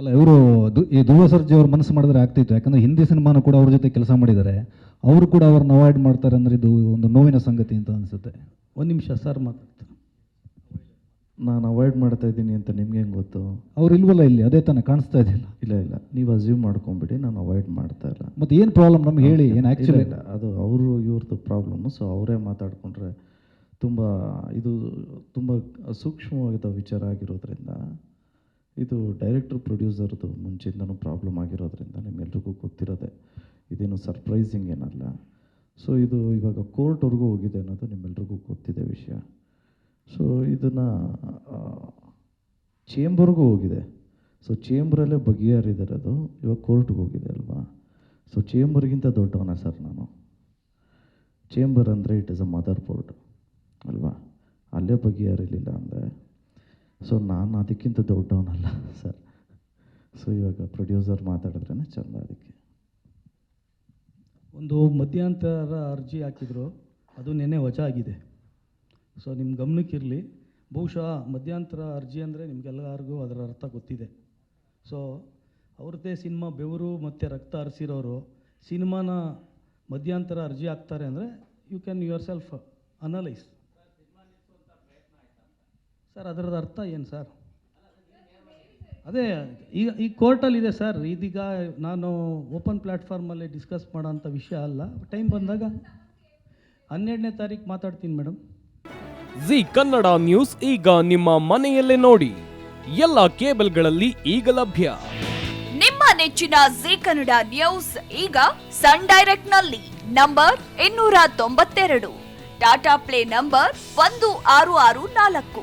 ಅಲ್ಲ ಇವರು ಈ ಧ್ರುವ ಸರ್ಜಿ ಅವ್ರ ಮನಸ್ಸು ಮಾಡಿದ್ರೆ ಆಗ್ತಿತ್ತು. ಯಾಕಂದ್ರೆ ಹಿಂದಿ ಸಿನಿಮಾನು ಕೂಡ ಅವ್ರ ಜೊತೆ ಕೆಲಸ ಮಾಡಿದ್ದಾರೆ. ಅವರು ಕೂಡ ಅವ್ರನ್ನ ಅವಾಯ್ಡ್ ಮಾಡ್ತಾರೆ ಅಂದ್ರೆ ಇದು ಒಂದು ನೋವಿನ ಸಂಗತಿ ಅಂತ ಅನಿಸುತ್ತೆ. ಒಂದು ನಿಮಿಷ ಸರ್ ಮಾತಾಡ್ತಾರೆ ನಾನು ಅವಾಯ್ಡ್ ಮಾಡ್ತಾ ಇದ್ದೀನಿ ಅಂತ ನಿಮ್ಗೆ ಹೆಂಗೆ ಗೊತ್ತು? ಅವ್ರು ಇಲ್ವಲ್ಲ ಇಲ್ಲಿ? ಅದೇ ತಾನೇ ಕಾಣಿಸ್ತಾ ಇದೆಯಲ್ಲ ಇಲ್ಲ ಇಲ್ಲ. ನೀವು ಅಸ್ಯೂಮ್ ಮಾಡ್ಕೊಂಬಿಡಿ ನಾನು ಅವಾಯ್ಡ್ ಮಾಡ್ತಾ ಇಲ್ಲ. ಮತ್ತೆ ಏನು ಪ್ರಾಬ್ಲಮ್ ನಮ್ಗೆ ಹೇಳಿ ಏನು ಆ್ಯಕ್ಚುಲಿ ಇಲ್ಲ. ಅದು ಅವರು ಇವ್ರದ್ದು ಪ್ರಾಬ್ಲಮ್ಮು ಸೊ ಅವರೇ ಮಾತಾಡಿಕೊಂಡ್ರೆ ತುಂಬ ಇದು ತುಂಬ ಸೂಕ್ಷ್ಮವಾದ ವಿಚಾರ ಆಗಿರೋದ್ರಿಂದ ಇದು ಡೈರೆಕ್ಟರ್ ಪ್ರೊಡ್ಯೂಸರ್ದು ಮುಂಚಿಂದನೂ ಪ್ರಾಬ್ಲಮ್ ಆಗಿರೋದ್ರಿಂದ ನಿಮ್ಮೆಲ್ರಿಗೂ ಗೊತ್ತಿರೋದೆ ಇದೇನು ಸರ್ಪ್ರೈಸಿಂಗ್ ಏನಲ್ಲ. ಸೊ ಇದು ಇವಾಗ ಕೋರ್ಟ್ವರೆಗೂ ಹೋಗಿದೆ ಅನ್ನೋದು ನಿಮ್ಮೆಲ್ರಿಗೂ ಗೊತ್ತಿದೆ ವಿಷಯ. ಸೊ ಇದನ್ನು ಚೇಂಬರ್ಗೂ ಹೋಗಿದೆ. ಸೊ ಚೇಂಬರಲ್ಲೇ ಅದು. ಇವಾಗ ಕೋರ್ಟ್ಗೆ ಹೋಗಿದೆ ಅಲ್ವಾ? ಸೊ ಚೇಂಬರ್ಗಿಂತ ದೊಡ್ಡವನ ಸರ್ ನಾನು? ಚೇಂಬರ್ ಅಂದರೆ it is a motherboard ಅಲ್ವಾ? ಅಲ್ಲೇ ಬಗೆಹರಿಲಿಲ್ಲ ಅಂದರೆ. ಸೊ ನಾನು ಅದಕ್ಕಿಂತ ದೊಡ್ಡವನಲ್ಲ ಸರ್ ಸೊ ಇವಾಗ ಪ್ರೊಡ್ಯೂಸರ್ ಮಾತಾಡಿದ್ರೇ ಚಂದ ಅದಕ್ಕೆ. ಒಂದು ಮಧ್ಯಾಂತರ ಅರ್ಜಿ ಹಾಕಿದ್ರು, ಅದು ನೆನ್ನೆ ವಜಾ ಆಗಿದೆ. ಸೊ ನಿಮ್ಮ ಗಮನಕ್ಕಿರಲಿ ಬಹುಶಃ ಮಧ್ಯಾಂತರ ಅರ್ಜಿ ಅಂದರೆ ನಿಮಗೆಲ್ಲರಿಗೂ ಅದರ ಅರ್ಥ ಗೊತ್ತಿದೆ. ಸೊ ಅವ್ರದ್ದೇ ಸಿನಿಮಾ ಬೆವರು ಮತ್ತು ರಕ್ತ ಹರಿಸಿರೋರು, ಸಿನಿಮಾನ ಮಧ್ಯಾಂತರ ಅರ್ಜಿ ಹಾಕ್ತಾರೆ ಅಂದರೆ you can yourself analyse sir ಅದರದ ಅರ್ಥ ಏನು ಸರ್? ಅದೇ ಈಗ ಈ ಕೋರ್ಟಲ್ಲಿದೆ ಸರ್ ಇದೀಗ ನಾನು ಓಪನ್ ಪ್ಲ್ಯಾಟ್ಫಾರ್ಮಲ್ಲಿ ಡಿಸ್ಕಸ್ ಮಾಡೋಂಥ ವಿಷಯ ಅಲ್ಲ. ಟೈಮ್ ಬಂದಾಗ ಹನ್ನೆರಡನೇ ತಾರೀಕು ಮಾತಾಡ್ತೀನಿ ಮೇಡಮ್. ಜಿ ಕನ್ನಡ ನ್ಯೂಸ್ ಈಗ ನಿಮ್ಮ ಮನೆಯಲ್ಲೇ ನೋಡಿ. ಎಲ್ಲ ಕೇಬಲ್ಗಳಲ್ಲಿ ಈಗ ಲಭ್ಯ. ನಿಮ್ಮ ನೆಚ್ಚಿನ ಜಿ ಕನ್ನಡ ನ್ಯೂಸ್ ಈಗ ಸನ್ ಡೈರೆಕ್ಟ್ನಲ್ಲಿ ನಂಬರ್ ಇನ್ನೂರ ತೊಂಬತ್ತೆರಡು. ಟಾಟಾ ಪ್ಲೇ ನಂಬರ್ ಒಂದು ಆರು ಆರು ನಾಲ್ಕು.